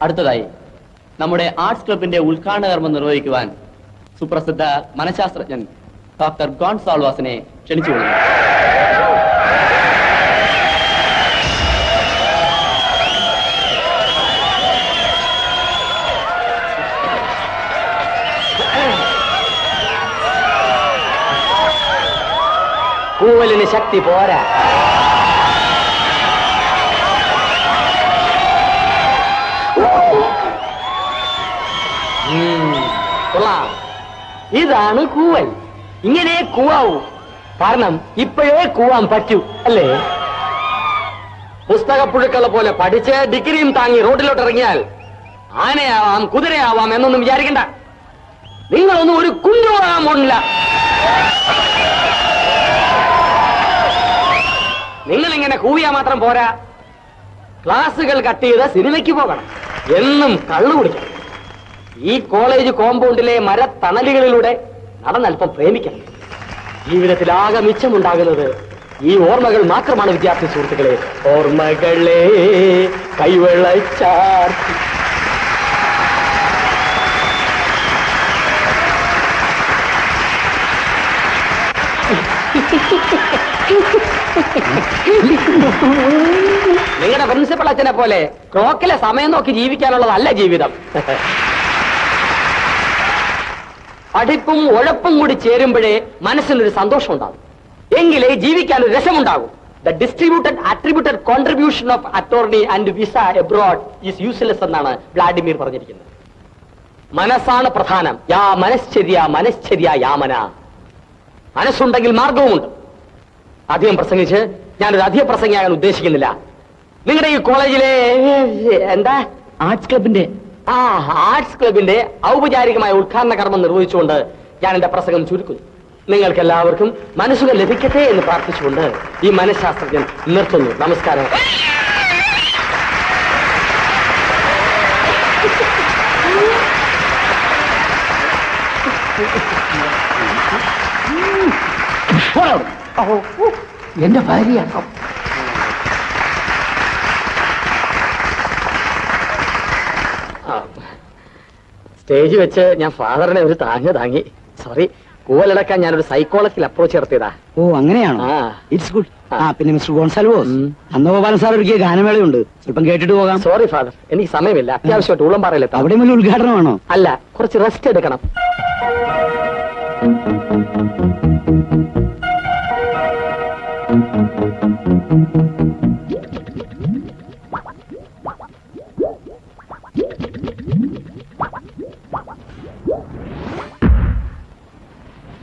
അടുത്തതായി നമ്മുടെ ആർട്സ് ക്ലബിന്റെ ഉദ്ഘാടന കർമ്മം നിർവഹിക്കുവാൻ സുപ്രസിദ്ധ മനഃശാസ്ത്രജ്ഞൻ ഡോക്ടർ ഗോൺസാൾവാസിനെ ക്ഷണിച്ചുകൊള്ളുന്നു കൂവലിന് ശക്തി പോരാ. കൊള്ളാം. ഇതാണ് കൂവൽ ഇങ്ങനെ കൂവാവൂ. കാരണം ഇപ്പോഴേ കൂവാൻ പറ്റൂ അല്ലേ? പുസ്തകപ്പുഴുക്കളെ പോലെ പഠിച്ച് ഡിഗ്രിയും താങ്ങി റോഡിലോട്ട് ഇറങ്ങിയാൽ ആനയാവാം കുതിരയാവാം എന്നൊന്നും വിചാരിക്കണ്ട. നിങ്ങളൊന്നും ഒരു കുഞ്ഞുവാകാൻ പോണില്ല നിങ്ങൾ ഇങ്ങനെ കൂവിയാ മാത്രം പോരാ. ക്ലാസ്സുകൾ കട്ട് ചെയ്ത് സിനിമയ്ക്ക് പോകണം. എന്നും കള്ളു കുടിക്കണം. ഈ കോളേജ് കോമ്പൗണ്ടിലെ മരത്തണലുകളിലൂടെ നടന്നല്പം പ്രേമിക്കണം. ജീവിതത്തിൽ ആകെ മിച്ചമുണ്ടാകുന്നത് ഈ ഓർമ്മകൾ മാത്രമാണ് വിദ്യാർത്ഥി സുഹൃത്തുക്കളെ. ഓർമ്മകളെ കൈവെള്ളച്ചാർ നിങ്ങളുടെ പ്രിൻസിപ്പൾ അച്ഛനെ പോലെ ക്രോക്കിലെ സമയം നോക്കി ജീവിക്കാനുള്ളതല്ല ജീവിതം. പഠിപ്പും ഉഴപ്പും കൂടി ചേരുമ്പോഴേ മനസ്സിനൊരു സന്തോഷം ഉണ്ടാകും എങ്കിലേ ജീവിക്കാൻ ഒരു രസമുണ്ടാകും. The distributed attributed contribution of attorney and visa abroad is useless എന്നാണ് വ്ളാഡിമിർ പറഞ്ഞിരിക്കുന്നത്. മനസ്സാണ് പ്രധാനം. യാ മനശ്ചര്യ മനശ്ചര്യ യാമന. മനസ്സുണ്ടെങ്കിൽ മാർഗവുമുണ്ട്. അധികം പ്രസംഗിച്ച് ഞാനൊരു അധിക പ്രസംഗിയാകാൻ ഉദ്ദേശിക്കുന്നില്ല. നിങ്ങളുടെ ഈ കോളേജിലെ എന്താ? ആർട്സ് ക്ലബിന്റെ ആ ആർട്സ് ക്ലബിന്റെ ഔപചാരികമായ ഉദ്ഘാടന കർമ്മം നിർവഹിച്ചുകൊണ്ട് ഞാൻ എന്റെ പ്രസംഗം ചുരുക്കുന്നു നിങ്ങൾക്ക് എല്ലാവർക്കും മനസ്സുകൾ ലഭിക്കട്ടെ എന്ന് പ്രാർത്ഥിച്ചുകൊണ്ട് ഈ മനഃശാസ്ത്രജ്ഞൻ നിർത്തുന്നു നമസ്കാരം എന്റെ ഭാര്യ സ്റ്റേജ് വെച്ച് ഞാൻ ഫാദറിനെ ഒരു താങ്ങ് താങ്ങി. സോറി കൂവലടക്കാൻ ഞാനൊരു സൈക്കോളജിക്കൽ അപ്രോച്ച് നടത്തിയതാ. ഓ അങ്ങനെയാണോ? ആ. ഇറ്റ്സ് ഗുഡ് ആ. പിന്നെ മിസ്റ്റർ ഗോൺസാൽവോസ് ഉം. നന്ദഗോപാലൻ സാർ ഒരുക്കിയ ഗാനമേളയുണ്ട്. സ്വല്പം കേട്ടിട്ട് പോകാം. സോറി ഫാദർ എനിക്ക് സമയമില്ല. അത്യാവശ്യമായിട്ട് ഉള്ളം പറയലെത്താം അവിടെ വലിയ ഉദ്ഘാടനമാണോ? അല്ല കുറച്ച് റെസ്റ്റ് എടുക്കണം.